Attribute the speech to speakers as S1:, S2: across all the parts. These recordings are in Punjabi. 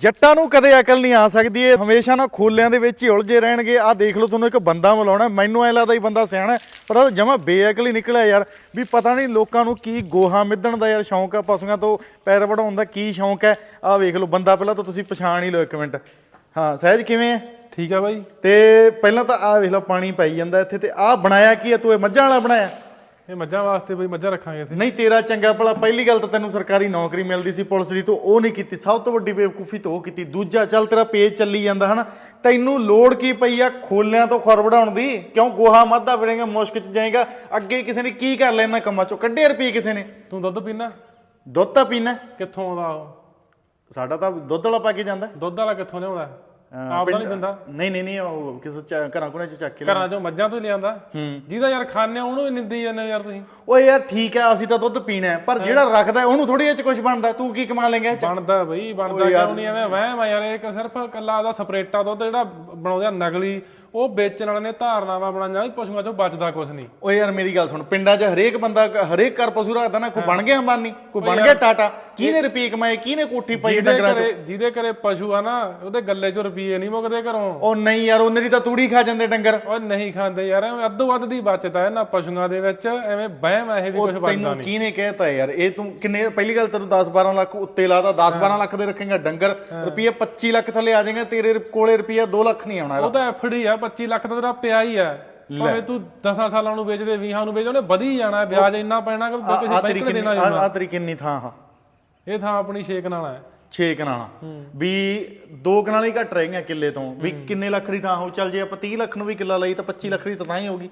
S1: ਜੱਟਾਂ ਨੂੰ ਕਦੇ ਅਕਲ ਨਹੀਂ ਆ ਸਕਦੀ ਇਹ ਹਮੇਸ਼ਾ ਨਾ ਖੋਲਿਆਂ ਦੇ ਵਿੱਚ ਹੀ ਉਲਝੇ ਰਹਿਣਗੇ। ਆਹ ਦੇਖ ਲਓ ਤੁਹਾਨੂੰ ਇੱਕ ਬੰਦਾ ਮਿਲਾਉਣਾ ਮੈਨੂੰ ਐ ਲੱਗਦਾ ਹੀ ਬੰਦਾ ਸਿਆਣਾ ਪਰ ਉਹ ਜਮਾ ਬੇਅਕਲ ਹੀ ਨਿਕਲਿਆ ਯਾਰ ਵੀ ਪਤਾ ਨਹੀਂ ਲੋਕਾਂ ਨੂੰ ਕੀ ਗੋਹਾ ਮਿੱਧਣ ਦਾ ਯਾਰ ਸ਼ੌਂਕ ਆ ਪਸ਼ੂਆਂ ਤੋਂ ਪੈਰ ਵੜਾਉਣ ਦਾ ਕੀ ਸ਼ੌਂਕ ਹੈ। ਆਹ ਵੇਖ ਲਓ ਬੰਦਾ ਪਹਿਲਾਂ ਤਾਂ ਤੁਸੀਂ ਪਛਾਣ ਹੀ ਲਓ ਇੱਕ ਮਿੰਟ। ਹਾਂ ਸਹਿਜ ਕਿਵੇਂ ਹੈ?
S2: ਠੀਕ ਆ ਬਾਈ।
S1: ਤੇ ਪਹਿਲਾਂ ਤਾਂ ਆਹ ਵੇਖ ਲਓ ਪਾਣੀ ਪਾਈ ਜਾਂਦਾ ਇੱਥੇ ਤੇ ਆਹ ਬਣਾਇਆ ਕੀ ਹੈ? ਤੂੰ ਇਹ ਮੱਝਾਂ ਵਾਲਾ ਬਣਾਇਆ?
S2: ਇਹ ਮੱਝਾਂ ਵਾਸਤੇ ਬਈ ਮੱਝਾਂ ਰੱਖਾਂਗੇ ਇੱਥੇ
S1: ਨਹੀਂ ਤੇਰਾ ਚੰਗਾ ਭਲਾ ਪਹਿਲੀ ਗੱਲ ਤਾਂ ਤੈਨੂੰ ਸਰਕਾਰੀ ਨੌਕਰੀ ਮਿਲਦੀ ਸੀ ਪੁਲਿਸ ਦੀ ਤੂੰ ਉਹ ਨਹੀਂ ਕੀਤੀ। ਸਭ ਤੋਂ ਵੱਡੀ ਬੇਵਕੂਫੀ ਤਾਂ ਉਹ ਕੀਤੀ। ਦੂਜਾ ਚੱਲ ਤੇਰਾ ਪੇਜ ਚੱਲੀ ਜਾਂਦਾ ਹਨਾ? ਤੈਨੂੰ ਲੋੜ ਕੀ ਪਈ ਆ ਖੋਲਿਆਂ ਤੋਂ ਖੁਰ ਵੜਾਉਣ ਦੀ? ਕਿਉਂ ਗੋਹਾ ਮਾਦਾ ਫਿਰੇਗਾ ਮੁਸ਼ਕ ਚ ਜਾਏਗਾ? ਅੱਗੇ ਕਿਸੇ ਨੇ ਕੀ ਕਰ ਲੈਣਾ ਕੰਮਾਂ ਚੋਂ? ਕੱਢੇ ਰੁਪਏ ਕਿਸੇ ਨੇ।
S2: ਤੂੰ ਦੁੱਧ ਪੀਣਾ
S1: ਦੁੱਧ ਤਾਂ ਪੀਣਾ
S2: ਕਿੱਥੋਂ ਆਉਂਦਾ ਉਹ?
S1: ਸਾਡਾ ਤਾਂ ਦੁੱਧ ਵਾਲਾ ਪਾ ਕੇ ਜਾਂਦਾ।
S2: ਦੁੱਧ ਵਾਲਾ ਕਿੱਥੋਂ ਲਿਆਉਂਦਾ? ਆਪ ਤਾਂ ਨਹੀਂ ਦਿੰਦਾ?
S1: ਨਹੀਂ ਨਹੀਂ ਨਹੀਂ ਉਹ ਕਿਸੇ ਚ- ਘਰਾਂ ਕੋਨੇ ਚ ਚੱਕ ਕੇ
S2: ਘਰਾਂ ਚੋਂ ਮੱਝਾਂ ਤੋਂ ਲਿਆਂਦਾ ਜਿਹਦਾ ਯਾਰ ਖਾਣੇ ਉਹਨੂੰ ਹੀ ਨਿੰਦੀ ਜਾਂਦੇ ਹੋ ਯਾਰ ਤੁਸੀਂ।
S1: ਓਏ ਯਾਰ ਠੀਕ ਹੈ ਅਸੀਂ ਤਾਂ ਦੁੱਧ ਪੀਣਾ ਹੈ, ਪਰ ਜਿਹੜਾ ਰੱਖਦਾ ਹੈ, ਉਹਨੂੰ ਥੋੜੀ ਇਹ ਚ ਕੁਝ ਬਣਦਾ ਤੂੰ ਕੀ ਕਮਾ ਲੇਂਗਾ
S2: ਬਣਦਾ ਬਈ ਬਣਦਾ ਕਿਉਂ ਨਹੀਂ ਐਵੇਂ ਵਹਿਮ ਆ ਯਾਰ ਇਹ ਕਿ ਸਿਰਫ ਕੱਲਾ ਉਹਦਾ ਸਪਰੇਟਾ ਦੁੱਧ ਜਿਹੜਾ ਬਣਾਉਂਦੇ ਆ ਨਕਲੀ ਉਹ ਵੇਚਣ ਵਾਲੇ ਨੇ ਧਾਰਨਾਵਾਂ ਬਣਾਈਆਂ ਵੀ ਪਸ਼ੂਆਂ ਚੋਂ ਬਚਦਾ ਕੁਝ ਨਹੀਂ।
S1: ਓਏ ਯਾਰ ਮੇਰੀ ਗੱਲ ਸੁਣ ਪਿੰਡਾਂ 'ਚ ਹਰੇਕ ਬੰਦਾ ਹਰੇਕ ਘਰ ਪਸ਼ੂ ਰੱਖਦਾ ਨਾ ਕੋਈ ਬਣ ਗਿਆ ਅੰਬਾਨੀ ਕੋਈ ਬਣ ਗਿਆ ਟਾਟਾ ਕਿਹਨੇ ਰੁਪਏ ਕਮਾਏ ਕਿਹਨੇ ਕੋਠੀ ਪਾਈ
S2: ਜਿਹਦੇ
S1: ਡੰਗਰਾਂ 'ਚ?
S2: ਘਰੇ ਜਿਹਦੇ ਘਰੇ ਪਸ਼ੂ ਆ ਨਾ ਉਹਦੇ ਗੱਲੇ ਚੋਂ ਰੁਪਏ ਨਹੀਂ ਮੁੱਕਦੇ ਘਰੋਂ।
S1: ਉਹ ਨਹੀਂ ਯਾਰ ਉਹਨੇ ਦੀ ਤਾਂ ਤੂੜੀ ਖਾ ਜਾਂਦੇ ਡੰਗਰ।
S2: ਉਹ ਨਹੀਂ ਖਾਂਦੇ ਯਾਰ ਐਵੇਂ ਅੱਧੋ ਵੱਧ ਦੀ ਬਚਤ ਹੈ ਇਹਨਾਂ ਪਸ਼ੂਆਂ ਦੇ ਵਿੱਚ ਐਵੇਂ ਵਹਿਮ ਇਹ ਵੀ ਕੁਝ ਬਚਦਾ
S1: ਤੈਨੂੰ ਕਿਹਨੇ ਕਹਿਤਾ ਯਾਰ? ਇਹ ਤੂੰ ਕਿੰਨੇ ਪਹਿਲੀ ਗੱਲ ਤੈਨੂੰ 10 12 ਲੱਖ ਉੱਤੇ ਲਾਦਾ 10 12 ਲੱਖ ਦੇ ਰੱਖੇਗਾ ਡੰਗਰ ਰੁਪਏ 25 ਲੱਖ ਥੱਲੇ ਆ ਜਾਏਗਾ ਤੇਰੇ ਕੋਲੇ ਰੁਪਏ 2 ਲੱਖ ਨਹੀਂ ਆਉਣਾ
S2: ਉਹ ਤਾਂ ਐਫਡੀ ਆ 25 ਲੱਖ ਦਾ ਤੇਰਾ ਪਿਆ ਹੀ ਆ। ਭਾਵੇਂ ਤੂੰ 10 ਸਾਲਾਂ ਨੂੰ ਵੇਚਦੇ 20 ਨੂੰ ਵੇਚਦੇ ਉਹਨੇ ਵਧੀ ਜਾਣਾ ਵਿਆਜ ਇੰਨਾ ਪੈਣਾ ਕਿ ਕਿਸੇ
S1: ਆ
S2: ਬੈਂਕ ਨੇ
S1: ਕਿੰਨੀ
S2: ਦੇਣਾ
S1: ਆ ਤੇਰੀ ਕਿੰਨੀ ਥਾਂ ਆ।
S2: ਇਹ ਥਾਂ ਆਪਣੀ ਛੇਕ ਨਾਲ ਹੈ।
S1: 6 ਕਨਾਲਾਂ। ਵੀ ਦੋ ਕਨਾਲਾਂ ਹੀ ਘੱਟ ਰਹਿ ਗਈਆਂ ਕਿੱਲੇ ਤੋਂ। ਵੀ ਕਿੰਨੇ ਲੱਖ ਦੀ ਥਾਂ ਹੋ ਚੱਲ ਜੇ ਆਪਾਂ 30 ਲੱਖ ਨੂੰ ਵੀ ਕਿੱਲਾ ਲਈ ਤਾਂ 25 ਲੱਖ ਦੀ ਤਾਂ ਹੀ ਹੋਗੀ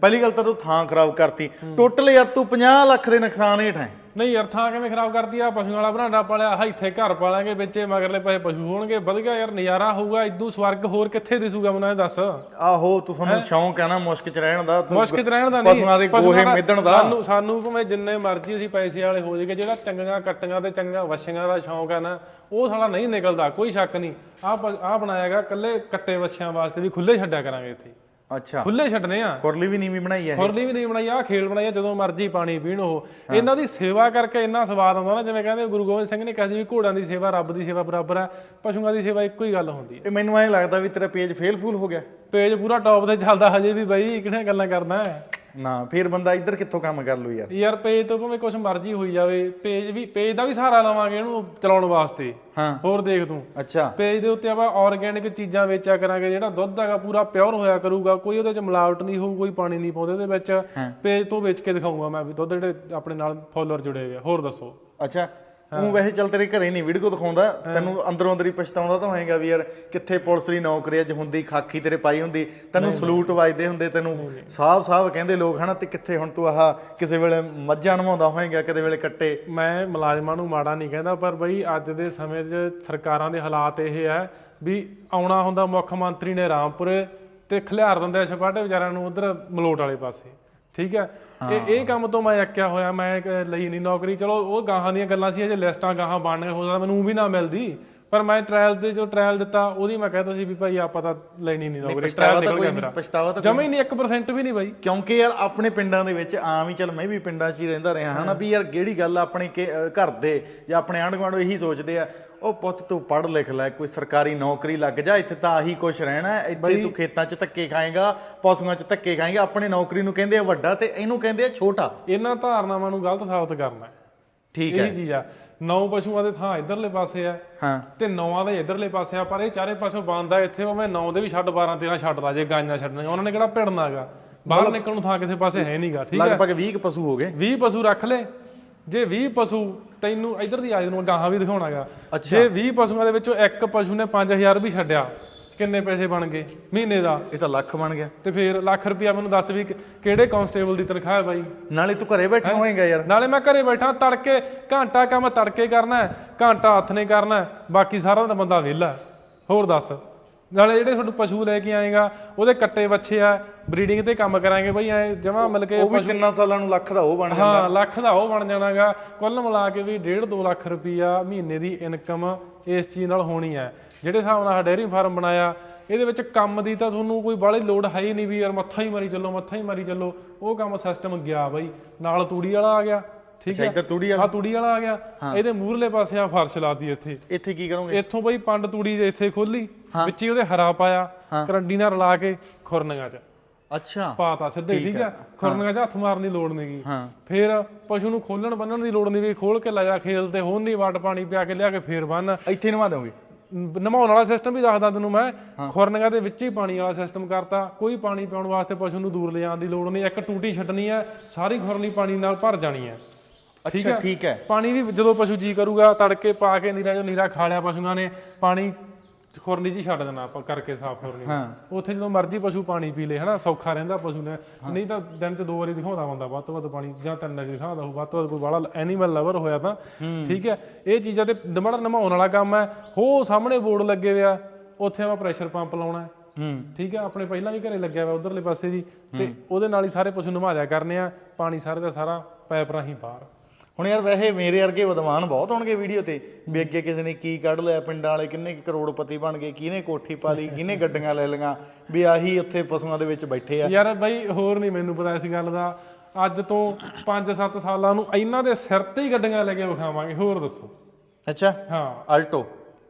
S1: ਪਹਿਲੀ ਗੱਲ ਤਾਂ ਤੂੰ ਥਾਂ ਖਰਾਬ ਕਰਤੀ। ਟੋਟਲ ਯਾਰ ਤੂੰ 50 ਲੱਖ ਦੇ ਨੁਕਸਾਨ ਹੇਠ ਹੈ।
S2: ਨਹੀਂ ਯਾਰ ਥਾਂ ਕਿਵੇਂ ਖਰਾਬ ਕਰਦੀ ਆ? ਪਸ਼ੂਆਂ ਵਾਲਾ ਬਰਾਂਡਾ ਪਾਲਿਆ ਆਹ ਇੱਥੇ ਘਰ ਪਾਲਾਂਗੇ ਵਿੱਚੇ ਮਗਰਲੇ ਪਾਸੇ ਪਸ਼ੂ ਹੋਣਗੇ ਵਧ ਗਿਆ ਯਾਰ ਨਜ਼ਾਰਾ ਹੋਊਗਾ ਇਦੋਂ ਸਵਰਗ ਹੋਰ ਕਿੱਥੇ ਦਿਸੂਗਾ ਮੈਨੂੰ ਇਹ ਦੱਸ?
S1: ਆਹੋ ਤੂੰ ਤੁਹਾਨੂੰ ਸ਼ੌਂਕ ਹੈ ਨਾ ਮੁਸ਼ਕ ਚ ਰਹਿਣ ਦਾ ਤੂੰ
S2: ਮੁਸ਼ਕਿਲ ਚ ਰਹਿਣ ਦਾ ਨਹੀਂ।
S1: ਪਸ਼ੂਆਂ ਦੇ ਗੋਹੇ ਮਿੱਧਣ ਦਾ।
S2: ਸਾਨੂੰ ਸਾਨੂੰ ਭਾਵੇਂ ਜਿੰਨੇ ਮਰਜ਼ੀ ਅਸੀਂ ਪੈਸੇ ਵਾਲੇ ਹੋ ਜਾਈਏ ਜਿਹੜਾ ਚੰਗੀਆਂ ਕੱਟੀਆਂ ਤੇ ਚੰਗਾ ਵਛੀਆਂ ਦਾ ਸ਼ੌਂਕ ਹੈ ਨਾ ਉਹ ਸਾਲਾ ਨਹੀਂ ਨਿਕਲਦਾ ਕੋਈ ਸ਼ੱਕ ਨਹੀਂ। ਆਹ ਆਹ ਬਣਾਇਆਗਾ ਕੱਲੇ ਕੱਟੇ ਵਛਿਆਂ ਵਾਸਤੇ ਵੀ ਖੁੱਲੇ ਛੱਡਿਆ ਕਰਾਂਗੇ ਇੱਥੇ।
S1: ਅੱਛਾ।
S2: ਖੁੱਲੇ ਛੱਡਨੇ ਆ।
S1: ਕੁਰਲੀ ਵੀ ਨੀਵੀਂ ਬਣਾਈ ਹੈ
S2: ਖੁਰਲੀ ਵੀ ਨਹੀਂ ਬਣਾਈ ਆ ਖੇਲ ਬਣਾਈ ਆ ਜਦੋਂ ਮਰਜ਼ੀ ਪਾਣੀ ਪੀਣ ਉਹ। ਇਹਨਾਂ ਦੀ ਸੇਵਾ ਕਰਕੇ ਇੰਨਾ ਸਵਾਦ ਆਉਂਦਾ ਨਾ ਜਿਵੇਂ ਕਹਿੰਦੇ ਗੁਰੂ ਗੋਬਿੰਦ ਸਿੰਘ ਨੇ ਕਿਹਾ ਸੀ ਵੀ ਘੋੜਿਆਂ ਦੀ ਸੇਵਾ ਰੱਬ ਦੀ ਸੇਵਾ ਬਰਾਬਰ ਹੈ ਪਸ਼ੂਆਂ ਦੀ ਸੇਵਾ ਇੱਕੋ ਹੀ ਗੱਲ ਹੁੰਦੀ ਹੈ
S1: ਇਹ ਮੈਨੂੰ ਐਂ ਲੱਗਦਾ ਵੀ ਤੇਰਾ ਪੇਜ ਫੇਲ ਫੂਲ ਹੋ ਗਿਆ।
S2: ਪੇਜ ਪੂਰਾ ਟੌਪ ਤੇ ਚੱਲਦਾ ਹਜੇ ਵੀ ਬਈ ਕਿਹੜੀਆਂ ਗੱਲਾਂ ਕਰਦਾ ਹੈ
S1: ਨਾ ਫਿਰ ਬੰਦਾ ਇੱਧਰ ਕਿੱਥੋਂ ਕੰਮ ਕਰ ਲੂ ਯਾਰ?
S2: ਯਾਰ ਪੇਜ ਤੋਂ ਭਾਵੇਂ ਕੁਝ ਮਰਜ਼ੀ ਹੋਈ ਜਾਵੇ ਪੇਜ ਵੀ ਪੇਜ ਦਾ ਵੀ ਸਹਾਰਾ ਲਵਾਂਗੇ ਇਹਨੂੰ ਚਲਾਉਣ ਵਾਸਤੇ।
S1: ਹਾਂ।
S2: ਹੋਰ ਦੇਖ ਤੂੰ।
S1: ਅੱਛਾ।
S2: ਪੇਜ ਦੇ ਉੱਤੇ ਆਪਾਂ ਆਰਗੈਨਿਕ ਚੀਜ਼ਾਂ ਵੇਚਿਆ ਕਰਾਂਗੇ ਜਿਹੜਾ ਦੁੱਧ ਹੈਗਾ ਪੂਰਾ ਪਿਓਰ ਹੋਇਆ ਕਰੂਗਾ ਕੋਈ ਉਹਦੇ ਚ ਮਿਲਾਵਟ ਨਹੀਂ ਹੋਊ ਕੋਈ ਪਾਣੀ ਨਹੀਂ ਪਾਉਂਦੇ ਉਹਦੇ ਵਿੱਚ ਪੇਜ ਤੋਂ ਵੇਚ ਕੇ ਦਿਖਾਊਂਗਾ ਮੈਂ ਵੀ ਦੁੱਧ ਜਿਹੜੇ ਆਪਣੇ ਨਾਲ ਫੋਲੋਅਰ ਜੁੜੇ ਹੋਏ ਆ ਹੋਰ ਦੱਸੋ।
S1: ਅੱਛਾ। ਉਹ ਵੈਸੇ ਚੱਲ ਤੇਰੇ ਘਰੇ ਨਹੀਂ ਵੀਡੀਓ ਦਿਖਾਉਂਦਾ ਤੈਨੂੰ ਅੰਦਰੋਂ ਅੰਦਰ ਹੀ ਪਛਤਾਉਂਦਾ ਤਾਂ ਹੋਏਗਾ ਵੀ ਯਾਰ ਕਿੱਥੇ ਪੁਲਿਸ ਦੀ ਨੌਕਰੀ ਅੱਜ ਹੁੰਦੀ ਖਾਕੀ ਤੇਰੇ ਪਾਈ ਹੁੰਦੀ ਤੈਨੂੰ ਸਲੂਟ ਵੱਜਦੇ ਹੁੰਦੇ ਤੈਨੂੰ ਸਾਫ਼ ਸਾਫ਼ ਕਹਿੰਦੇ ਲੋਕ ਹਨਾ ਤੇ ਕਿੱਥੇ ਹੁਣ ਤੂੰ ਆਹ ਕਿਸੇ ਵੇਲੇ ਮੱਝਾਂ ਨਵਾਉਂਦਾ ਹੋਏਗਾ ਕਿਤੇ ਵੇਲੇ ਕੱਟੇ।
S2: ਮੈਂ ਮੁਲਾਜ਼ਮਾਂ ਨੂੰ ਮਾੜਾ ਨਹੀਂ ਕਹਿੰਦਾ ਪਰ ਬਈ ਅੱਜ ਦੇ ਸਮੇਂ 'ਚ ਸਰਕਾਰਾਂ ਦੇ ਹਾਲਾਤ ਇਹ ਹੈ ਵੀ ਆਉਣਾ ਹੁੰਦਾ ਮੁੱਖ ਮੰਤਰੀ ਨੇ ਰਾਮਪੁਰੇ ਤੇ ਖਿਲਾਰ ਦਿੰਦੇ ਛਪਾਟੇ ਵਿਚਾਰਿਆਂ ਨੂੰ ਉਧਰ ਮਲੋਟ ਵਾਲੇ ਪਾਸੇ। ਠੀਕ ਹੈ? ਇਹ ਇਹ ਕੰਮ ਤੋਂ ਮੈਂ ਅੱਕਿਆ ਹੋਇਆ ਮੈਂ ਲਈ ਨਹੀਂ ਨੌਕਰੀ। ਚਲੋ ਉਹ ਗਾਹਾਂ ਦੀਆਂ ਗੱਲਾਂ ਸੀ ਅਜੇ ਲਿਸਟਾਂ ਗਾਹਾਂ ਬਣਨ ਹੋ ਸਕਦਾ ਮੈਨੂੰ ਵੀ ਨਾ ਮਿਲਦੀ। ਪਰ ਮੈਂ ਟ੍ਰਾਇਲ ਤੇ ਜੋ ਟ੍ਰਾਇਲ ਦਿੱਤਾ ਉਹਦੀ ਮੈਂ ਕਹਿੰਦਾ ਸੀ ਵੀ ਭਾਈ ਆਪਾਂ ਤਾਂ ਲੈਣੀ ਨਹੀਂ ਨੌਕਰੀ ਟ੍ਰਾਇਲ ਨਿਕਲ ਗਿਆ ਮੇਰਾ।
S1: ਪਛਤਾਵਾ ਤਾਂ
S2: ਜਮਾ ਹੀ ਨਹੀਂ 1% ਵੀ ਨਹੀਂ ਬਾਈ।
S1: ਕਿਉਂਕਿ ਯਾਰ ਆਪਣੇ ਪਿੰਡਾਂ ਦੇ ਵਿੱਚ ਆਮ ਹੀ ਚੱਲ ਮੈਂ ਵੀ ਪਿੰਡਾਂ 'ਚ ਹੀ ਰਹਿੰਦਾ ਰਿਹਾ ਹਨਾ ਵੀ ਯਾਰ ਕਿਹੜੀ ਗੱਲ ਆਪਣੇ ਘਰ ਦੇ ਜਾਂ ਆਪਣੇ ਆਂਢ ਗੁਆਂਢ ਇਹੀ ਸੋਚਦੇ ਆ ਉਹ ਪੁੱਤ ਤੂੰ ਪੜ੍ਹ ਲਿਖ ਲੈ ਕੋਈ ਸਰਕਾਰੀ ਨੌਕਰੀ ਲੱਗ ਜਾ ਇੱਥੇ ਤਾਂ ਆਹੀ ਕੁਛ ਰਹਿਣਾ। ਇੱਥੇ ਤੂੰ ਖੇਤਾਂ 'ਚ ਧੱਕੇ ਖਾਏਗਾ ਪਸ਼ੂਆਂ 'ਚ ਧੱਕੇ ਖਾਏਗਾ ਆਪਣੇ ਨੌਕਰੀ ਨੂੰ ਕਹਿੰਦੇ ਆ ਵੱਡਾ ਤੇ ਇਹਨੂੰ ਕਹਿੰਦੇ ਆ ਛੋਟਾ।
S2: ਇਹਨਾਂ ਧਾਰਨਾਵਾਂ ਨੂੰ ਗਲਤ ਸਾਬਤ ਕਰਨਾ।
S1: ਠੀਕ ਹੈ।
S2: ਇਹੀ ਚੀਜ਼ ਆ। ਨੌ ਪਸ਼ੂਆਂ ਦੇ ਥਾਂ ਇਧਰਲੇ ਪਾਸੇ ਆ
S1: ਹਾਂ।
S2: ਤੇ ਨੌਆਂ ਦੇ ਇਧਰਲੇ ਪਾਸੇ ਆ ਪਰ ਇਹ ਚਾਰੇ ਪਾਸੇ ਬੰਦਾ ਇੱਥੇ ਭਾਵੇਂ ਨੌ ਦੇ ਵੀ ਛੱਡ 12 13 ਛੱਡਦਾ ਜੇ ਗਾਈਆਂ ਛੱਡਣੀਆਂ ਉਹਨਾਂ ਨੇ ਕਿਹੜਾ ਭਿੜਨਾਗਾ ਬਾਹਰ ਨਿਕਲਣ ਨੂੰ ਥਾਂ ਕਿਸੇ ਪਾਸੇ ਹੈ ਨਹੀਂਗਾ ਠੀਕ ਹੈ?
S1: ਲਗਭਗ 20 ਕੁ ਪਸ਼ੂ ਹੋ ਗਏ।
S2: 20 ਪਸ਼ੂ ਰੱਖ ਲੈ। ਜੇ 20 ਪਸ਼ੂ ਤੈਨੂੰ ਇਧਰ ਦੀ ਆਜ ਨੂੰ ਗਾਹਾਂ ਵੀ ਦਿਖਾਉਣਾਗਾ ਜੇ 20 ਪਸ਼ੂਆਂ ਦੇ ਵਿੱਚੋਂ ਇੱਕ ਪਸ਼ੂ ਨੇ 5000 ਵੀ ਛੱਡਿਆ ਕਿੰਨੇ ਪੈਸੇ ਬਣ ਗਏ? ਮਹੀਨੇ ਦਾ।
S1: ਇਹ ਤਾਂ ਲੱਖ ਬਣ ਗਿਆ।
S2: ਤੇ ਫਿਰ ਲੱਖ ਰੁਪਇਆ ਮੈਨੂੰ ਦੱਸ ਵੀ ਕਿ- ਕਿਹੜੇ ਕਾਂਸਟੇਬਲ ਦੀ ਤਨਖਾਹ ਹੈ ਬਾਈ?
S1: ਨਾਲੇ ਤੂੰ ਘਰੇ ਬੈਠਾ ਹੋਏਗਾ ਯਾਰ।
S2: ਨਾਲੇ ਮੈਂ ਘਰੇ ਬੈਠਾ ਤੜਕੇ ਘੰਟਾ ਕੰਮ ਤੜਕੇ ਕਰਨਾ ਹੈ, ਘੰਟਾ ਹੱਥ ਨੇ ਕਰਨਾ ਹੈ, ਬਾਕੀ ਸਾਰਾ ਦਿਨ ਬੰਦਾ ਵਿਹਲਾ ਹੈ। ਹੋਰ ਦੱਸ। ਨਾਲੇ ਜਿਹੜੇ ਤੁਹਾਨੂੰ ਪਸ਼ੂ ਲੈ ਕੇ ਆਏਗਾ ਉਹਦੇ ਕੱਟੇ ਬੱਚੇ ਆ ਬਰੀਡਿੰਗ ਤੇ ਕੰਮ ਕਰਾਂਗੇ ਬਈ ਐ ਜਮਾ ਮਿਲ ਕੇ
S1: ਉਹ ਵੀ ਤਿੰਨਾਂ ਸਾਲਾਂ ਨੂੰ ਲੱਖ ਦਾ ਉਹ ਬਣ
S2: ਹਾਂ ਲੱਖ ਦਾ ਉਹ ਬਣ ਜਾਣਾਗਾ। ਕੁੱਲ ਮਿਲਾ ਕੇ ਵੀ 1.5 2 ਲੱਖ ਰੁਪਈਆ ਮਹੀਨੇ ਦੀ ਇਨਕਮ ਇਸ ਚੀਜ਼ ਨਾਲ ਹੋਣੀ ਹੈ। ਜਿਹੜੇ ਹਿਸਾਬ ਨਾਲ ਡੇਅਰੀ ਫਾਰਮ ਬਣਾਇਆ ਇਹਦੇ ਵਿੱਚ ਕੰਮ ਦੀ ਤਾਂ ਤੁਹਾਨੂੰ ਕੋਈ ਬਾਹਲੀ ਲੋੜ ਹੈ ਹੀ ਨਹੀਂ ਵੀ ਯਾਰ ਮੱਥਾ ਹੀ ਮਾਰੀ ਚੱਲੋ ਮੱਥਾ ਹੀ ਮਾਰੀ ਚੱਲੋ। ਉਹ ਕੰਮ ਸਿਸਟਮ ਗਿਆ ਬਾਈ। ਨਾਲ ਤੂੜੀ ਵਾਲਾ ਆ ਗਿਆ ਠੀਕ ਹੈ?
S1: ਇੱਧਰ ਤੂੜੀ
S2: ਆ ਤੂੜੀ ਵਾਲਾ ਆ ਗਿਆ। ਇਹਦੇ ਮੂਰਲੇ ਪਾਸੇ ਆ ਫਰਸ਼ ਲਾਤੀ ਇੱਥੇ।
S1: ਇੱਥੇ ਕੀ ਕਰੋਗੇ?
S2: ਇੱਥੋਂ ਬਈ ਪੰਡ ਤੂੜੀ ਇੱਥੇ ਖੋਲੀ ਵਿੱਚ ਹੀ ਉਹਦੇ ਹਰਾ ਪਾਇਆ ਕਰੰਡੀ ਨਾਲ ਰਲਾ ਕੇ ਖੁਰਨੀਆਂ 'ਚ।
S1: ਅੱਛਾ।
S2: ਪਾਤਾ ਸਿੱਧੇ ਹੀ, ਠੀਕ ਆ ਖੁਰਨੀਆਂ 'ਚ ਹੱਥ ਮਾਰਨ ਦੀ ਲੋੜ ਨਹੀਂਗੀ
S1: ਹਾਂ।
S2: ਫਿਰ ਪਸ਼ੂ ਨੂੰ ਖੋਲਣ ਬੰਨਣ ਦੀ ਲੋੜ ਨਹੀਂ ਵੀ ਖੋਲ ਕੇ ਲਾਇਆ ਖੇਲ ਤੇ ਹੁਣ ਨਹੀਂ ਵੱਟ ਪਾਣੀ ਪਿਆ ਕੇ ਲਿਆ ਕੇ ਫੇਰ ਬੰਨ।
S1: ਇੱਥੇ ਨਵਾ ਦੋਗੇ
S2: ਨਮਾਉਣ ਵਾਲਾ ਸਿਸਟਮ ਵੀ ਦੱਸਦਾ ਤੈਨੂੰ ਮੈਂ। ਖੁਰਨੀਆਂ ਦੇ ਵਿੱਚ ਹੀ ਪਾਣੀ ਵਾਲਾ ਸਿਸਟਮ ਕਰਤਾ। ਕੋਈ ਪਾਣੀ ਪਿਆਉਣ ਵਾਸਤੇ ਪਸ਼ੂ ਨੂੰ ਦੂਰ ਲਿਜਾਣ ਦੀ ਲੋੜ ਨਹੀਂ ਇੱਕ ਟੂਟੀ ਛੱਡਣੀ ਹੈ ਸਾਰੀ ਖੁਰਨੀ ਪਾਣੀ ਨਾਲ ਭਰ ਜਾਣੀ ਹੈ।
S1: ਅੱਛਾ ਠੀਕ ਹੈ?
S2: ਪਾਣੀ ਵੀ ਜਦੋਂ ਪਸ਼ੂ ਜੀ ਕਰੂਗਾ ਤੜਕੇ ਪਾ ਕੇ ਨੀਰਾ ਜੋ ਨੀਰਾ ਖਾ ਲਿਆ ਪਸ਼ੂਆਂ ਨੇ। ਪਾਣੀ ਖੁਰਨੀ 'ਚ ਹੀ ਛੱਡ ਦੇਣਾ ਆਪਾਂ ਕਰਕੇ ਸਾਫ਼ ਖੁਰਨੀ
S1: ਹਾਂ।
S2: ਉੱਥੇ ਜਦੋਂ ਮਰਜ਼ੀ ਪਸ਼ੂ ਪਾਣੀ ਪੀ ਲੇ ਹਨਾ ਸੌਖਾ ਰਹਿੰਦਾ ਪਸ਼ੂ ਨੇ। ਨਹੀਂ ਤਾਂ ਦਿਨ 'ਚ ਦੋ ਵਾਰੀ ਦਿਖਾਉਂਦਾ ਬੰਦਾ ਵੱਧ ਤੋਂ ਵੱਧ ਪਾਣੀ ਜਾਂ ਤਿੰਨ ਵਾਰੀ ਦਿਖਾਉਂਦਾ ਉਹ ਵੱਧ ਤੋਂ ਵੱਧ ਕੋਈ ਬਾਹਲਾ ਐਨੀਮਲ ਲਵਰ ਹੋਇਆ ਤਾਂ। ਠੀਕ ਹੈ ਇਹ ਚੀਜ਼ਾਂ ਤੇ ਦਮੜਾ ਨਮਾਉਣ ਵਾਲਾ ਕੰਮ ਹੈ। ਹੋ ਸਾਹਮਣੇ ਬੋਰਡ ਲੱਗੇ ਹੋਇਆ ਉੱਥੇ ਆਪਾਂ ਪ੍ਰੈਸ਼ਰ ਪੰਪ ਲਾਉਣਾ ਹੈ।
S1: ਹੂੰ।
S2: ਠੀਕ ਹੈ ਆਪਣੇ ਪਹਿਲਾਂ ਵੀ ਘਰੇ ਲੱਗਿਆ ਹੋਇਆ ਉਧਰਲੇ ਪਾਸੇ ਜੀ ਤੇ ਉਹਦੇ ਨਾਲ ਹੀ ਸਾਰੇ ਪਸ਼ੂ ਨਵਾ ਦਿਆ ਕਰਨੇ ਆ ਪਾਣੀ ਸਾਰੇ ਦਾ ਸਾਰਾ ਪਾਈਪ ਰਾਹੀਂ ਬਾਹਰ।
S1: ਹੁਣ ਯਾਰ ਵੈਸੇ ਮੇਰੇ ਵਰਗੇ ਵਿਦਵਾਨ ਬਹੁਤ ਹੋਣਗੇ ਵੀਡੀਓ ਤੇ ਵੀ ਅੱਗੇ ਕਿਸੇ ਨੇ ਕੀ ਕੱਢ ਲਿਆ ਪਿੰਡਾਂ ਵਾਲੇ ਕਿੰਨੇ ਕੁ ਕਰੋੜਪਤੀ ਬਣ ਗਏ ਕਿਹਨੇ ਕੋਠੀ ਪਾ ਲਈ ਕਿਹਨੇ ਗੱਡੀਆਂ ਲੈ ਲਈਆਂ ਵੀ ਆਹੀ ਉੱਥੇ ਪਸ਼ੂਆਂ ਦੇ ਵਿੱਚ ਬੈਠੇ ਆ।
S2: ਯਾਰ ਬਾਈ ਹੋਰ ਨਹੀਂ ਮੈਨੂੰ ਪਤਾ ਇਸ ਗੱਲ ਦਾ। ਅੱਜ ਤੋਂ 5-7 ਸਾਲਾਂ ਨੂੰ ਇਹਨਾਂ ਦੇ ਸਿਰ ਤੇ ਹੀ ਗੱਡੀਆਂ ਲੈ ਕੇ ਵਿਖਾਵਾਂਗੇ ਹੋਰ ਦੱਸੋ?
S1: ਅੱਛਾ।
S2: ਹਾਂ।
S1: ਆਲਟੋ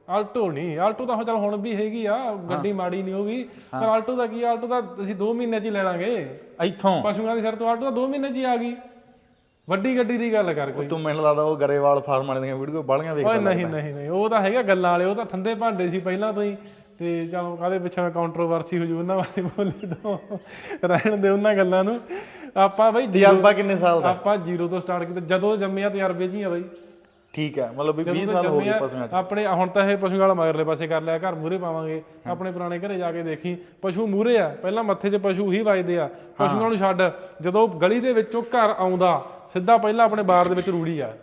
S2: ਆਲਟੋ ਨਹੀਂ ਆਲਟੋ ਤਾਂ ਚਲ ਹੁਣ ਵੀ ਹੈਗੀ ਆ ਗੱਡੀ ਮਾੜੀ ਨਹੀਂ ਹੋਗੀ ਪਰ ਆਲਟੋ ਦਾ ਕੀ ਆਲਟੋ ਤਾਂ ਅਸੀਂ 2 ਮਹੀਨੇ 'ਚ ਹੀ ਲੈ ਲਾਂਗੇ।
S1: ਇੱਥੋਂ।
S2: ਪਸ਼ੂਆਂ ਦੀ ਸਿਰ ਤੋਂ ਆਲਟੋ ਤਾਂ 2 ਮਹੀਨੇ 'ਚ ਹੀ ਆ ਗਈ। ਵੱਡੀ ਗੱਡੀ ਦੀ ਗੱਲ ਕਰ ਕੋਈ।
S1: ਤੂੰ ਮੈਨੂੰ ਲੱਗਦਾ ਉਹ ਗਰੇਵਾਲ ਫਾਰਮ ਵਾਲੇ ਦੀਆਂ ਵੀਡੀਓ ਬਾਲੀਆਂ ਵੇਖ
S2: ਓਏ ਨਹੀਂ ਨਹੀਂ ਨਹੀਂ ਉਹ ਤਾਂ ਹੈਗਾ ਗੱਲਾਂ ਵਾਲੇ ਉਹ ਤਾਂ ਠੰਡੇ ਭਾਂਡੇ ਸੀ ਪਹਿਲਾਂ ਤੋਂ ਹੀ। ਤੇ ਚਲੋ ਕਾਦੇ ਪਿੱਛੇ ਕੰਟਰੋਵਰਸੀ ਹੋ ਜੂ ਉਹਨਾਂ ਬਾਰੇ ਬੋਲੇ ਤੋਂ ਰਹਿਣ ਦੇ ਉਹਨਾਂ ਗੱਲਾਂ ਨੂੰ। ਆਪਾਂ ਬਈ ਜ਼ੀਰੋ-
S1: ਤਜਰਬਾ ਕਿੰਨੇ ਸਾਲ ਦਾ?
S2: ਆਪਾਂ ਜ਼ੀਰੋ ਤੋਂ ਸਟਾਰਟ ਕੀਤਾ ਜਦੋਂ ਜੰਮਿਆ ਤਜਰਬੇ ਜੀ ਆ ਬਈ।
S1: ਠੀਕ ਹੈ ਮਤਲਬ ਵੀ 20
S2: ਜਦੋਂ
S1: ਸਾਲ ਹੋ ਗਏ ਪਸ਼ੂਆਂ
S2: ਆਪਣੇ ਹੁਣ ਤਾਂ ਇਹ ਪਸ਼ੂ ਵਾਲਾ ਮਗਰਲੇ ਪਾਸੇ ਕਰ ਲਿਆ ਘਰ ਮੂਰੇ ਪਾਵਾਂਗੇ। ਆਪਣੇ ਪੁਰਾਣੇ ਘਰੇ ਜਾ ਕੇ ਦੇਖੀ ਪਸ਼ੂ ਮੂਰੇ ਆ। ਪਹਿਲਾਂ ਮੱਥੇ 'ਚ ਪਸ਼ੂ ਹੀ ਵੱਜਦੇ ਆ। ਪਸ਼ੂਆਂ ਨੂੰ ਛੱਡ ਜਦੋਂ ਗਲੀ ਦੇ ਵਿੱਚੋਂ ਘਰ ਆਉਂਦਾ ਸਿੱਧਾ ਪਹਿਲਾਂ ਆਪਣੇ ਬਾਰ ਦੇ ਵਿੱਚ ਰੂੜੀ ਆ।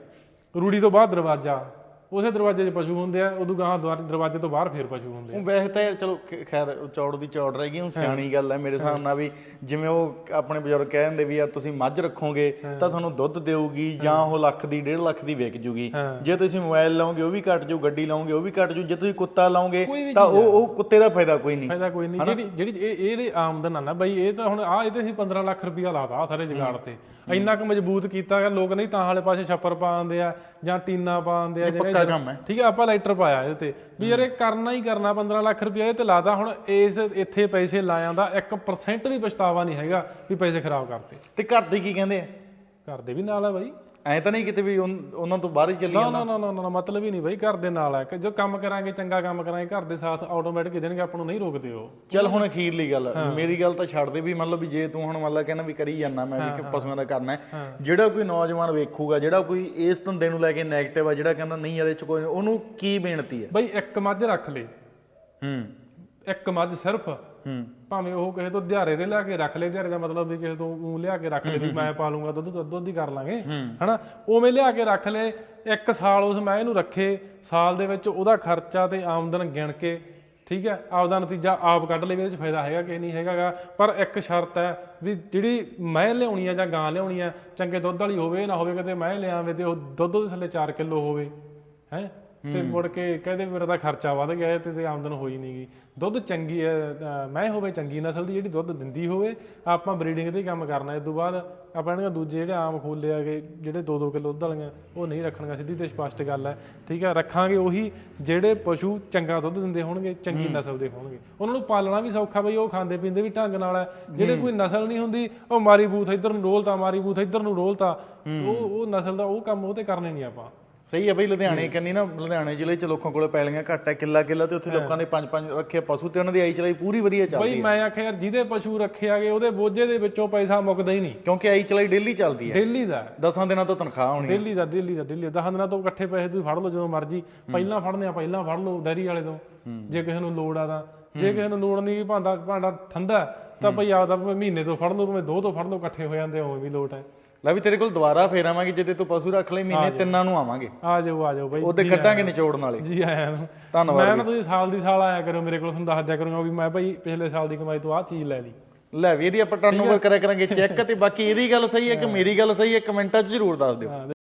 S2: ਰੂੜੀ ਤੋਂ ਬਾਅਦ ਦਰਵਾਜ਼ਾ। ਉਸੇ ਦਰਵਾਜ਼ੇ 'ਚ ਪਸ਼ੂ ਹੁੰਦੇ ਆ ਉਦੋਂ ਗਾਹਾਂ ਦੁਆਰ- ਦਰਵਾਜ਼ੇ ਤੋਂ ਬਾਹਰ ਫੇਰ ਪਸ਼ੂ ਹੁੰਦੇ ਆ।
S1: ਉਹ ਵੈਸੇ ਤਾਂ ਯਾਰ ਚਲੋ ਖ- ਖੈਰ ਚੌੜ ਦੀ ਚੌੜ ਰਹਿ ਗਈ ਉਹ ਸਿਆਣੀ ਗੱਲ ਹੈ ਮੇਰੇ ਹਿਸਾਬ ਨਾਲ ਵੀ ਜਿਵੇਂ ਉਹ ਆਪਣੇ ਬਜ਼ੁਰਗ ਕਹਿ ਦਿੰਦੇ ਵੀ ਯਾਰ ਤੁਸੀਂ ਮੱਝ ਰੱਖੋਗੇ ਤਾਂ ਤੁਹਾਨੂੰ ਦੁੱਧ ਦੇਊਗੀ ਜਾਂ ਉਹ ਲੱਖ ਦੀ 1.5 ਲੱਖ ਦੀ ਵਿਕ ਜੂਗੀ। ਜੇ ਤੁਸੀਂ ਮੋਬਾਈਲ ਲਾਓਗੇ ਉਹ ਵੀ ਘਟ ਜੂ ਗੱਡੀ ਲਾਓਗੇ ਉਹ ਵੀ ਘਟ ਜੂ ਜੇ ਤੁਸੀਂ ਕੁੱਤਾ ਲਾਓਗੇ ਤਾਂ ਉਹ ਉਹ ਕੁੱਤੇ ਦਾ ਫਾਇਦਾ ਕੋਈ ਨਹੀਂ।
S2: ਫਾਇਦਾ ਕੋਈ ਨਹੀਂ। ਜਿਹੜੀ ਜਿਹੜੀ ਇਹ ਇਹ ਜਿਹੜੀ ਆਮਦਨ ਆ ਨਾ ਬਈ ਇਹ ਤਾਂ ਹੁਣ ਆ ਇਹ ਤੇ ਅਸੀਂ 15 ਲੱਖ ਰੁਪਇਆ ਲਾਤਾ ਆਹ ਸਾਰੇ ਜਗਾੜ ਤੇ। ਇੰਨਾ ਕੁ ਮਜ਼ਬੂਤ ਕੀਤਾ ਗਿਆ ਲੋਕ ਨਹੀਂ ਤਾਂ ਹਾਲੇ ਪਾਸੇ ਛੱਪਰ ਪਾ ਦਿੰਦੇ ਆ ਜਾਂ ਟੀਨਾ ਪਾ ਦਿੰਦੇ ਆ
S1: ਪੱਕਾ ਕੰਮ ਹੈ।
S2: ਠੀਕ ਹੈ ਆਪਾਂ ਲਾਈਟਰ ਪਾਇਆ ਇਹਦੇ ਤੇ। ਵੀ ਯਾਰ ਇਹ ਕਰਨਾ ਹੀ ਕਰਨਾ 15 ਲੱਖ ਰੁਪਇਆ ਇਹ ਤੇ ਲਾਦਾ ਹੁਣ ਇਸ ਇੱਥੇ ਪੈਸੇ ਲਾਇਆਂ ਦਾ 1% ਵੀ ਪਛਤਾਵਾ ਨਹੀਂ ਹੈਗਾ ਵੀ ਪੈਸੇ ਖਰਾਬ ਕਰਤੇ।
S1: ਤੇ ਘਰ ਦੇ ਕੀ ਕਹਿੰਦੇ ਆ?
S2: ਘਰ ਦੇ ਵੀ ਨਾਲ ਆ ਬਾਈ।
S1: ਐ ਤਾਂ ਨਹੀਂ ਕਿਤੇ ਵੀ ਉਨ- ਉਹਨਾਂ ਤੋਂ ਬਾਹਰ ਹੀ ਚੱਲੀ
S2: ਨਾ ਨਾ ਨਾ ਨਾ ਨਾ ਮਤਲਬ ਹੀ ਨਹੀਂ ਬਾਈ ਘਰ ਦੇ ਨਾਲ ਹੈ ਕਿ ਜੋ ਕੰਮ ਕਰਾਂਗੇ ਚੰਗਾ ਕੰਮ ਕਰਾਂਗੇ ਘਰ ਦੇ ਸਾਥ ਆਟੋਮੈਟਿਕ ਦੇਣਗੇ ਆਪਾਂ ਨੂੰ ਨਹੀਂ ਰੋਕਦੇ ਉਹ।
S1: ਚੱਲ ਹੁਣ ਅਖੀਰਲੀ ਗੱਲ ਮੇਰੀ ਗੱਲ ਤਾਂ ਛੱਡ ਦੇ ਵੀ ਮੰਨ ਲਓ ਵੀ ਜੇ ਤੂੰ ਹੁਣ ਮੰਨ ਲਾ ਕਹਿੰਦਾ ਵੀ ਕਰੀ ਜਾਂਦਾ ਮੈਂ ਵੀ ਕਿ ਪਸ਼ੂਆਂ ਦਾ ਕਰਨਾ ਹੈ। ਜਿਹੜਾ ਕੋਈ ਨੌਜਵਾਨ ਵੇਖੂਗਾ ਜਿਹੜਾ ਕੋਈ ਇਸ ਧੰਦੇ ਨੂੰ ਲੈ ਕੇ 네ਗੇਟਿਵ ਆ ਜਿਹੜਾ ਕਹਿੰਦਾ ਨਹੀਂ ਇਹਦੇ ਚ ਕੋਈ ਨਹੀਂ, ਉਹਨੂੰ ਕੀ ਬੇਨਤੀ ਹੈ?
S2: ਬਾਈ ਇੱਕ ਮੱਝ ਰੱਖ ਲੈ।
S1: ਹੂੰ।
S2: ਇੱਕ ਮੱਝ ਸਿਰਫ।
S1: ਹੂੰ।
S2: ਭਾਵੇਂ ਉਹ ਕਿਸੇ ਤੋਂ ਦਿਹਾੜੇ ਤੇ ਲਿਆ ਕੇ ਰੱਖ ਲੈ ਦਿਹਾੜੇ ਦਾ ਮਤਲਬ ਵੀ ਕਿਸੇ ਤੋਂ ਊਂ ਲਿਆ ਕੇ ਰੱਖ ਲੈ ਵੀ ਮੈਂ ਪਾ ਲੂੰਗਾ ਦੁੱਧ ਦੁੱਧ ਹੀ ਕਰ ਲਾਂਗੇ। ਹਨਾ? ਉਵੇਂ ਲਿਆ ਕੇ ਰੱਖ ਲੈ ਇੱਕ ਸਾਲ ਉਸ ਮੈਂ ਇਹਨੂੰ ਰੱਖੇ ਸਾਲ ਦੇ ਵਿੱਚ ਉਹਦਾ ਖਰਚਾ ਤੇ ਆਮਦਨ ਗਿਣ ਕੇ ਠੀਕ ਹੈ? ਆਪਦਾ ਨਤੀਜਾ ਆਪ ਕੱਢ ਲਵੇ ਇਹਦੇ ਚ ਫਾਇਦਾ ਹੈਗਾ ਕਿ ਨਹੀਂ ਹੈਗਾਗਾ। ਪਰ ਇੱਕ ਸ਼ਰਤ ਹੈ ਵੀ ਜਿਹੜੀ ਮੈਂ ਲਿਆਉਣੀ ਆ ਜਾਂ ਗਾਂ ਲਿਆਉਣੀ ਆ ਚੰਗੇ ਦੁੱਧ ਵਾਲੀ ਹੋਵੇ ਨਾ ਹੋਵੇ ਕਿਤੇ ਮੈਂ ਲਿਆਵੇਂ ਤੇ ਉਹ ਦੁੱਧ ਦੇ ਥੱਲੇ 4 ਕਿਲੋ ਹੋਵੇ ਹੈ? ਤੇ ਮੁੜ ਕੇ ਕਹਿੰਦੇ ਮੇਰਾ ਤਾਂ ਖਰਚਾ ਵੱਧ ਗਿਆ ਹੈ ਤੇ ਤੇ ਆਮਦਨ ਹੋਈ ਨਹੀਂਗੀ ਦੁੱਧ ਚੰਗੀ ਹੈ ਅਹ ਮੈਂ ਹੋਵੇ ਚੰਗੀ ਨਸਲ ਦੀ ਜਿਹੜੀ ਦੁੱਧ ਦਿੰਦੀ ਹੋਵੇ ਆਪਾਂ ਬਰੀਡਿੰਗ ਤੇ ਹੀ ਕੰਮ ਕਰਨਾ ਇਸ ਤੋਂ ਬਾਅਦ ਆਪਾਂ ਇਹਨਾਂ ਦੂਜੇ ਜਿਹੜੇ ਆਮ ਖੋਲੇ ਆਗੇ ਜਿਹੜੇ 2-2 ਕਿਲੋ ਦੁੱਧ ਵਾਲੀਆਂ ਉਹ ਨਹੀਂ ਰੱਖਣੀਆਂ ਸਿੱਧੀ ਤੇ ਸਪਸ਼ਟ ਗੱਲ ਹੈ। ਠੀਕ ਹੈ ਰੱਖਾਂਗੇ ਉਹੀ ਜਿਹੜੇ ਪਸ਼ੂ ਚੰਗਾ ਦੁੱਧ ਦਿੰਦੇ ਹੋਣਗੇ ਚੰਗੀ ਨਸਲ ਦੇ ਹੋਣਗੇ। ਉਹਨਾਂ ਨੂੰ ਪਾਲਣਾ ਵੀ ਸੌਖਾ ਬਈ ਉਹ ਖਾਂਦੇ ਪੀਂਦੇ ਵੀ ਢੰਗ ਨਾਲ ਹੈ। ਜਿਹੜੇ ਕੋਈ ਨਸਲ ਨਹੀਂ ਹੁੰਦੀ ਉਹ ਮਾਰੀ ਬੂਥ ਇੱਧਰ ਨੂੰ ਰੋਲਤਾ ਮਾਰੀ ਬੂਥ ਇੱਧਰ ਨੂੰ ਰੋਲਤਾ ਉਹ ਉਹ ਨਸਲ ਦਾ ਉਹ ਕੰਮ ਉਹ ਤੇ ਕਰਨੇ ਨਹੀਂ ਆਪਾਂ।
S1: ਸਹੀ ਹੈ ਬਈ ਲੁਧਿਆਣੇ ਕੰਨੀ ਨਾ ਲੁਧਿਆਣੇ ਜ਼ਿਲ੍ਹੇ ਚ ਲੋਕਾਂ ਕੋਲੇ ਪੈਲੀਆਂ ਘੱਟ ਹੈ ਕਿੱਲਾ ਕਿੱਲਾ ਤੇ ਉੱਥੇ ਲੋਕਾਂ ਦੇ ਪੰਜ ਪੰਜ ਰੱਖੇ ਪਸ਼ੂ ਤੇ ਉਹਨਾਂ ਦੀ ਆਈ ਚਲਾਈ ਪੂਰੀ ਵਧੀਆ ਚੱਲਦੀ
S2: ਬਈ ਮੈਂ ਆਖਿਆ ਯਾਰ ਜਿਹਦੇ ਪਸ਼ੂ ਰੱਖੇ ਆਗੇ ਉਹਦੇ ਬੋਝੇ ਦੇ ਵਿੱਚੋਂ ਪੈਸਾ ਮੁੱਕਦਾ ਹੀ ਨਹੀਂ।
S1: ਕਿਉਂਕਿ ਆਈ ਚਲਾਈ ਡੇਲੀ ਚੱਲਦੀ ਹੈ।
S2: ਡੇਲੀ ਦਾ।
S1: ਦਸਾਂ ਦਿਨਾਂ ਤੋਂ ਤਨਖਾਹ ਹੈ।
S2: ਡੇਲੀ ਦਾ ਡੇਲੀ ਦਾ ਡੇਲੀ ਦਸ ਦਿਨਾਂ ਤੋਂ ਇਕੱਠੇ ਪੈਸੇ ਤੁਸੀਂ ਫੜ ਲਓ ਜਦੋਂ ਮਰਜ਼ੀ। ਪਹਿਲਾਂ ਫੜਨੇ ਆ ਪਹਿਲਾਂ ਫੜ ਲਓ ਡੈਰੀ ਵਾਲੇ ਤੋਂ। ਜੇ ਕਿਸੇ ਨੂੰ ਲੋੜ ਆ ਤਾਂ। ਜੇ ਕਿਸੇ ਨੂੰ ਲੋੜ ਨਹੀਂ ਭਾਂਡਾ ਭਾਂਡਾ ਠੰਡਾ ਹੈ, ਤਾਂ ਭਈ ਆਪਦਾ ਮਹੀਨੇ ਤੋਂ ਫੜ ਲਓ ਭਾਵੇਂ ਦੋ ਤੋਂ ਫੜ ਲਓ ਇਕੱਠੇ ਹੋ ਜਾਂਦੇ ਉਵੇਂ ਵੀ ਲੋਟ ਹੈ।
S1: ਲੈ ਵੀ ਤੇਰੇ ਕੋਲ ਦੁਬਾਰਾ ਫੇਰ ਆਵਾਂਗੇ ਜਿੱਦੇ ਤੂੰ ਪਸ਼ੂ ਰੱਖ ਲਈ ਮਹੀਨੇ ਤਿੰਨਾਂ ਨੂੰ ਆਵਾਂਗੇ।
S2: ਆ ਜਾਓ ਆ ਜਾਓ ਬਈ।
S1: ਉਹਦੇ ਕੱਢਾਂਗੇ ਨਿਚੋੜਨ ਵਾਲੇ।
S2: ਜੀ ਆਇਆਂ ਨੂੰ।
S1: ਧੰਨਵਾਦ
S2: ਮੈਂ ਨਾ ਤੁਸੀਂ ਸਾਲ ਦੀ ਸਾਲ ਆਇਆ ਕਰੋ ਮੇਰੇ ਕੋਲ ਤੁਹਾਨੂੰ ਦੱਸ ਦਿਆ ਕਰੂੰਗਾ ਵੀ ਮੈਂ ਭਾਈ ਪਿਛਲੇ ਸਾਲ ਦੀ ਕਮਾਈ ਤੋਂ ਆਹ ਚੀਜ਼ ਲੈ ਲਈ।
S1: ਲੈ ਵੀ ਇਹਦੀ ਆਪਾਂ ਟਰਨਓਵਰ ਕਰਿਆ ਕਰਾਂਗੇ ਚੈੱਕ ਤੇ ਬਾਕੀ ਇਹਦੀ ਗੱਲ ਸਹੀ ਹੈ ਕਿ ਮੇਰੀ ਗੱਲ ਸਹੀ ਹੈ ਕਮੈਂਟਾਂ 'ਚ ਜ਼ਰੂਰ ਦੱਸ ਦਿਓ।